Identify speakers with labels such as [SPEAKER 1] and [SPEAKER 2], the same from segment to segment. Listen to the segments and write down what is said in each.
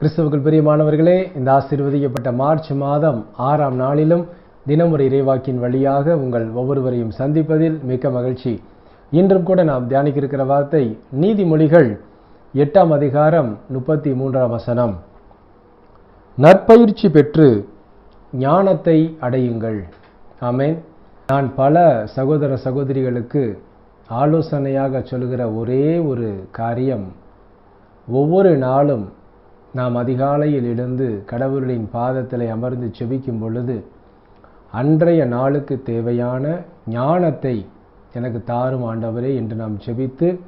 [SPEAKER 1] கிறிஸ்துவுக்குள் பிரியமானவர்களே இந்த ஆசீர்வதிக்கப்பட்ட மார்ச் மாதம் ஆறாம் நாளிலும் தினமுறை இறைவாக்கின் வழியாக உங்கள் ஒவ்வொருவரையும் சந்திப்பதில் மிக்க மகிழ்ச்சி. இன்றும் கூட நாம் தியானிக்க இருக்கிற வார்த்தை நீதிமொழிகள் எட்டாம் அதிகாரம் முப்பத்தி மூன்றாம் வசனம். நற்பயிற்சி பெற்று ஞானத்தை அடையுங்கள். ஆமேன். நான் பல சகோதர சகோதரிகளுக்கு ஆலோசனையாக சொல்கிற ஒரே ஒரு காரியம் ஒவ்வொரு நாளும் நாம் அதிகாலையில் எழுந்து கடவுளின் பாதத்தில் அமர்ந்து செபிக்கும் பொழுது அன்றைய நாளுக்கு தேவையான ஞானத்தை எனக்கு தாரும் ஆண்டவரே என்று நாம் செபித்து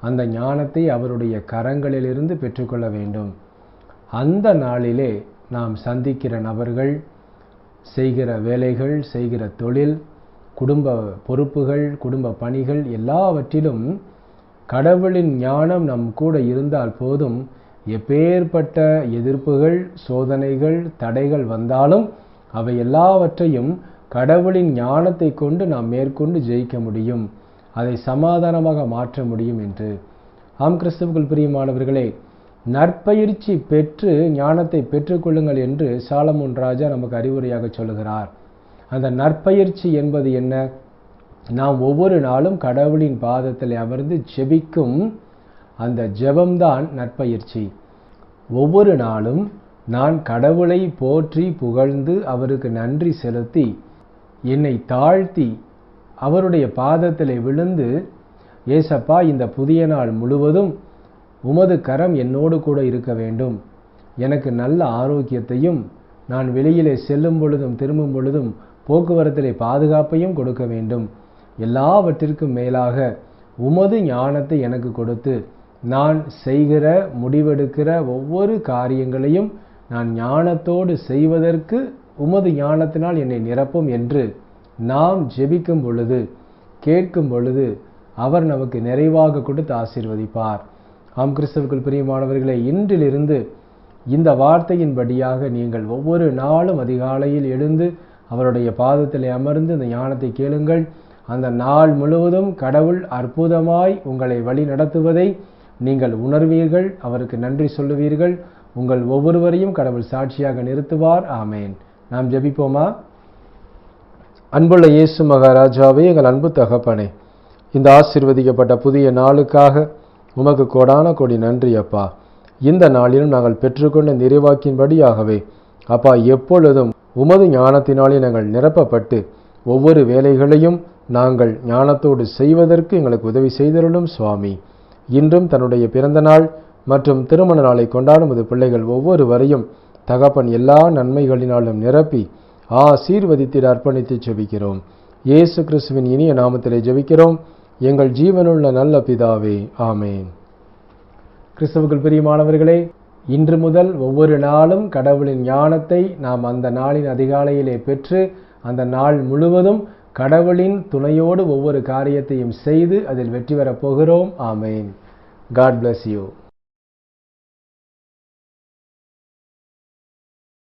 [SPEAKER 1] அந்த ஞானத்தை அவருடைய கரங்களிலிருந்து பெற்றுக்கொள்ள வேண்டும். அந்த நாளிலே நாம் சந்திக்கிற நபர்கள் செய்கிற வேலைகள் செய்கிற தொழில் குடும்ப பொறுப்புகள் குடும்ப பணிகள் எல்லாவற்றிலும் கடவுளின் ஞானம் நம் கூட இருந்தால் போதும். எப்பேற்பட்ட எதிர்ப்புகள் சோதனைகள் தடைகள் வந்தாலும் அவை எல்லாவற்றையும் கடவுளின் ஞானத்தை கொண்டு நாம் மேற்கொண்டு ஜெயிக்க முடியும். அதை சமாதானமாக மாற்ற முடியும் என்று. ஆம் கிறிஸ்துவுக்குள் பிரியமானவர்களே நற்பயிற்சி பெற்று ஞானத்தை பெற்றுக்கொள்ளுங்கள் என்று சாலமோன் ராஜா நமக்கு அறிவுரையாக சொல்லுகிறார். அந்த நற்பயிற்சி என்பது என்ன? நாம் ஒவ்வொரு நாளும் கடவுளின் பாதத்தில் அமர்ந்து ஜெபிக்கும் அந்த ஜெபம்தான் நற்பயிற்சி. ஒவ்வொரு நாளும் நான் கடவுளை போற்றி புகழ்ந்து அவருக்கு நன்றி செலுத்தி என்னை தாழ்த்தி அவருடைய பாதத்தில் விழுந்து ஏசப்பா இந்த புதிய நாள் முழுவதும் உமது கரம் என்னோடு கூட இருக்க வேண்டும். எனக்கு நல்ல ஆரோக்கியத்தையும் நான் வெளியிலே செல்லும் பொழுதும் திரும்பும் பொழுதும் போக்குவரத்திலே பாதுகாப்பையும் கொடுக்க வேண்டும். எல்லாவற்றிற்கும் மேலாக உமது ஞானத்தை எனக்கு கொடுத்து நான் செய்கிற முடிவெடுக்கிற ஒவ்வொரு காரியங்களையும் நான் ஞானத்தோடு செய்வதற்கு உமது ஞானத்தினால் என்னை நிரப்பும் என்று நாம் ஜெபிக்கும் பொழுது கேட்கும் பொழுது அவர் நமக்கு நிறைவாக கொடுத்து ஆசீர்வதிப்பார். ஆம் கிறிஸ்தவுக்குள் பிரியமானவர்களை இன்றிலிருந்து இந்த வார்த்தையின்படியாக நீங்கள் ஒவ்வொரு நாளும் அதிகாலையில் எழுந்து அவருடைய பாதத்தில் அமர்ந்து இந்த ஞானத்தை கேளுங்கள். அந்த நாள் முழுவதும் கடவுள் அற்புதமாய் உங்களை வழி நடத்துவதை நீங்கள் உணர்வீர்கள் அவருக்கு நன்றி சொல்லுவீர்கள். உங்கள் ஒவ்வொருவரையும் கடவுள் சாட்சியாக நிறுத்துவார். ஆமேன். நாம் ஜபிப்போமா? அன்புள்ள இயேசு மகாராஜாவே எங்கள் அன்பு தகப்பனே இந்த ஆசிர்வதிக்கப்பட்ட புதிய நாளுக்காக உமக்கு கோடான கோடி நன்றி அப்பா. இந்த நாளிலும் நாங்கள் பெற்றுக்கொண்ட நிறைவாக்கின்படியாகவே அப்பா எப்பொழுதும் உமது ஞானத்தினாலே நாங்கள் நிரப்பப்பட்டு ஒவ்வொரு வேலைகளையும் நாங்கள் ஞானத்தோடு செய்வதற்கு எங்களுக்கு உதவி செய்தருளும் சுவாமி. இன்றும் தன்னுடைய பிறந்த நாள் மற்றும் திருமண நாளை கொண்டாடும் இது பிள்ளைகள் ஒவ்வொருவரையும் தகப்பன் எல்லா நன்மைகளினாலும் நிரப்பி ஆசீர்வதித்திட அர்ப்பணித்து ஜெபிக்கிறோம். இயேசு கிறிஸ்துவின் இனிய நாமத்திலே ஜெபிக்கிறோம். எங்கள் ஜீவனுள்ள நல்ல பிதாவே ஆமேன். கிறிஸ்தவுக்குள் பிரியமானவர்களே இன்று முதல் ஒவ்வொரு நாளும் கடவுளின் ஞானத்தை நாம் அந்த நாளின் அதிகாலையிலே பெற்று அந்த நாள் முழுவதும் கடவுளின் துணையோடு ஒவ்வொரு காரியத்தையும் செய்து அதில் வெற்றி பெறப் போகிறோம். ஆமேன். God bless you